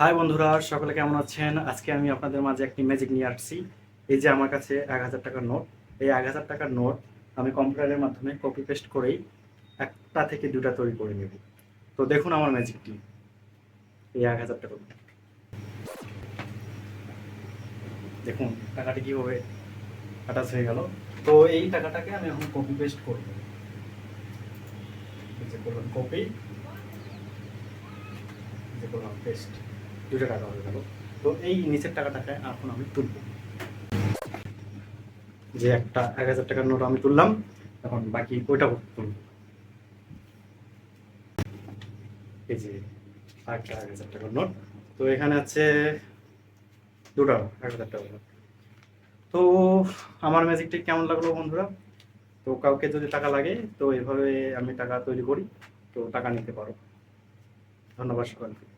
High বন্ধুরা, সকলে কেমন আছেন? আজকে আমি আপনাদের মাঝে একটি ম্যাজিক নিয়ে আসছি। এই যে আমার কাছে এক হাজার টাকার নোট এই এক হাজার টাকার নোট আমি কম্পিউটারের মাধ্যমে কপি পেস্ট করেই একটা থেকে দুটা তৈরি করে নেব। তো দেখুন আমার ম্যাজিকটি এই এক হাজার নোট। দেখুন, টাকাটি কীভাবে অ্যাটাচ হয়ে গেল। তো এই টাকাটাকে আমি এখন কপি পেস্ট করব। করলাম কপি করলাম পেস্ট দুটো টাকা হয়ে গেল। তো এই নিচের টাকাটাকে এখন আমি তুলব। যে একটা এক হাজার টাকার নোট আমি তুললাম, এখন বাকি ওইটা তুলব। এই যে একটা এক হাজার টাকার নোট। তো এখানে আছে দুটো এক হাজার টাকার নোট। তো আমার ম্যাজিকটি কেমন লাগল বন্ধুরা? তো কাউকে যদি টাকা লাগে, তো এভাবে আমি টাকা তৈরি করি। তো টাকা নিতে পারো। ধন্যবাদ সকলকে।